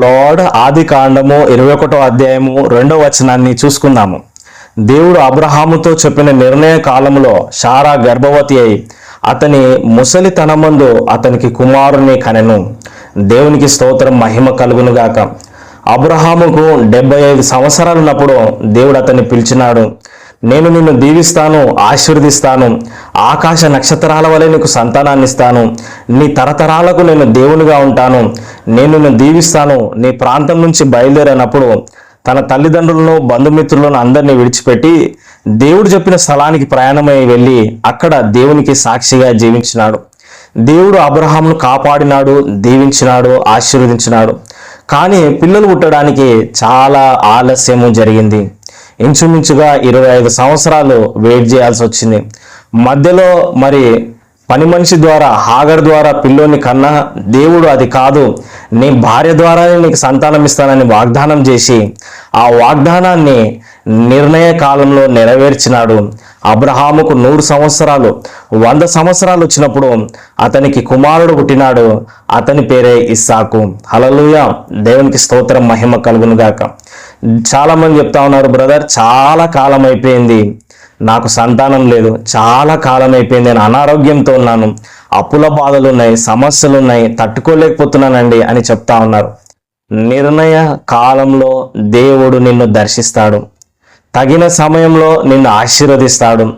Lord ఆది కాండము ఇరవై ఒకటో అధ్యాయము రెండో వచనాన్ని చూసుకుందాము. దేవుడు అబ్రహాముతో చెప్పిన నిర్ణయ కాలంలో షారా గర్భవతి అయి అతని ముసలితనమందు అతనికి కుమారుని కనెను. దేవునికి స్తోత్రం మహిమ కలుగును గాక అబ్రహాముకు డెబ్బై ఐదు సంవత్సరాలు ఉన్నప్పుడు దేవుడు అతన్ని పిలిచినాడు. నేను నిన్ను దీవిస్తాను ఆశీర్వదిస్తాను ఆకాశ నక్షత్రాల వలె నీకు సంతానాన్ని ఇస్తాను. నీ తరతరాలకు నేను దేవునిగా ఉంటాను. నేను నిన్ను దీవిస్తాను. నీ ప్రాంతం నుంచి బయలుదేరినప్పుడు తన తల్లిదండ్రులను బంధుమిత్రులను అందరినీ విడిచిపెట్టి దేవుడు చెప్పిన స్థలానికి ప్రయాణమై వెళ్ళి అక్కడ దేవునికి సాక్షిగా జీవించినాడు. దేవుడు అబ్రహాంను కాపాడినాడు దీవించినాడు ఆశీర్వదించినాడు. కానీ పిల్లలు పుట్టడానికి చాలా ఆలస్యము జరిగింది. ఇంచుమించుగా ఇరవై ఐదు సంవత్సరాలు వెయిట్ చేయాల్సి వచ్చింది. మధ్యలో మరి పని మనిషి ద్వారా హాగర్ ద్వారా పిల్లోని కన్నా దేవుడు అది కాదు. నీ భార్య ద్వారానే నీకు సంతానం ఇస్తానని వాగ్దానం చేసి ఆ వాగ్దానాన్ని నిర్ణయ కాలంలో నెరవేర్చినాడు. అబ్రహాముకు నూరు సంవత్సరాలు వంద సంవత్సరాలు వచ్చినప్పుడు అతనికి కుమారుడు పుట్టినాడు. అతని పేరే ఇస్సాకు. హలలుయ దేవునికి స్తోత్రం మహిమ కలుగునుగాక. చాలామంది చెప్తా ఉన్నారు బ్రదర్ చాలా కాలం అయిపోయింది. నాకు సంతానం లేదు. చాలా కాలం అయిపోయింది. నేను అనారోగ్యంతో ఉన్నాను. అప్పుల బాధలు ఉన్నాయి సమస్యలు ఉన్నాయి తట్టుకోలేకపోతున్నానండి అని చెప్తా ఉన్నారు. నిర్ణయ కాలంలో దేవుడు నిన్ను దర్శిస్తాడు. తగిన సమయంలో నిన్ను ఆశీర్వదిస్తాడు.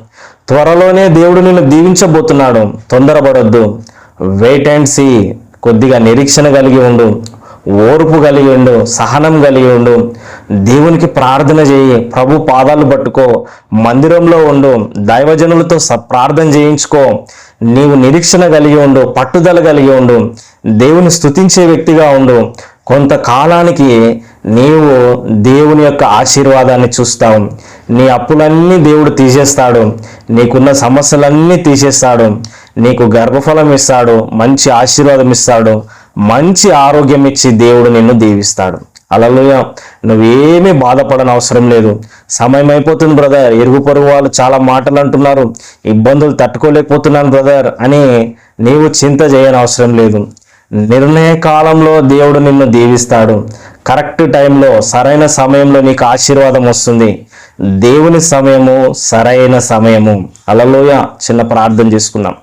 త్వరలోనే దేవుడు నిన్ను దీవించబోతున్నాడు. తొందరపడొద్దు. వెయిట్ అండ్ సీ కొద్దిగా నిరీక్షణ కలిగి ఉండు. ఓర్పు కలిగి ఉండు. సహనం కలిగి ఉండు. దేవునికి ప్రార్థన చేయి. ప్రభు పాదాలు పట్టుకో. మందిరంలో ఉండు. దైవజనులతో స- ప్రార్థన చేయించుకో. నీవు నిరీక్షణ కలిగి ఉండు. పట్టుదల కలిగి ఉండు. దేవుని స్తుతించే వ్యక్తిగా ఉండు. కొంతకాలానికి నీవు దేవుని యొక్క ఆశీర్వాదాన్ని చూస్తావు. నీ అప్పులన్నీ దేవుడు తీసేస్తాడు. నీకున్న సమస్యలన్నీ తీసేస్తాడు. నీకు గర్భఫలం ఇస్తాడు. మంచి ఆశీర్వాదం ఇస్తాడు. మంచి ఆరోగ్యం ఇచ్చి దేవుడు నిన్ను దీవిస్తాడు. అలలోయ. నువ్వేమీ బాధపడని అవసరం లేదు. సమయం అయిపోతుంది బ్రదర్. ఇరుగు పొరుగు వాళ్ళు చాలా మాటలు అంటున్నారు. ఇబ్బందులు తట్టుకోలేకపోతున్నాను బ్రదర్ అని నీవు చింత చేయని అవసరం లేదు. నిర్ణయ కాలంలో దేవుడు నిన్ను దీవిస్తాడు. కరెక్ట్ టైంలో సరైన సమయంలో నీకు ఆశీర్వాదం వస్తుంది. దేవుని సమయము సరైన సమయము. అలలోయ చిన్న ప్రార్థన చేసుకుందాం.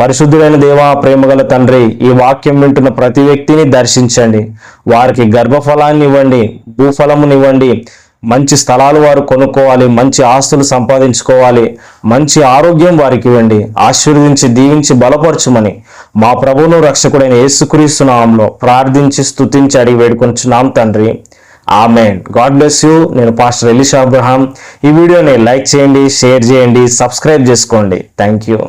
పరిశుద్ధుడైన దేవా ప్రేమగల తండ్రి ఈ వాక్యం వింటున్న ప్రతి వ్యక్తిని దర్శించండి. వారికి గర్భఫలాన్ని ఇవ్వండి భూఫలమునివ్వండి. మంచి స్థలాలు వారు కొనుక్కోవాలి మంచి ఆస్తులు సంపాదించుకోవాలి. మంచి ఆరోగ్యం వారికి ఇవ్వండి. ఆశీర్వదించి దీవించి బలపరచుమని మా ప్రభువును రక్షకుడైన యేసుక్రీస్తు నామంలో ప్రార్థించి స్తుతించి అడిగి వేడుకొంచున్నాం తండ్రి. ఆమెన్. God bless you. నేను పాస్టర్ ఎలిషా అబ్రహాం. ఈ వీడియోని లైక్ చేయండి షేర్ చేయండి సబ్స్క్రైబ్ చేసుకోండి. Thank you.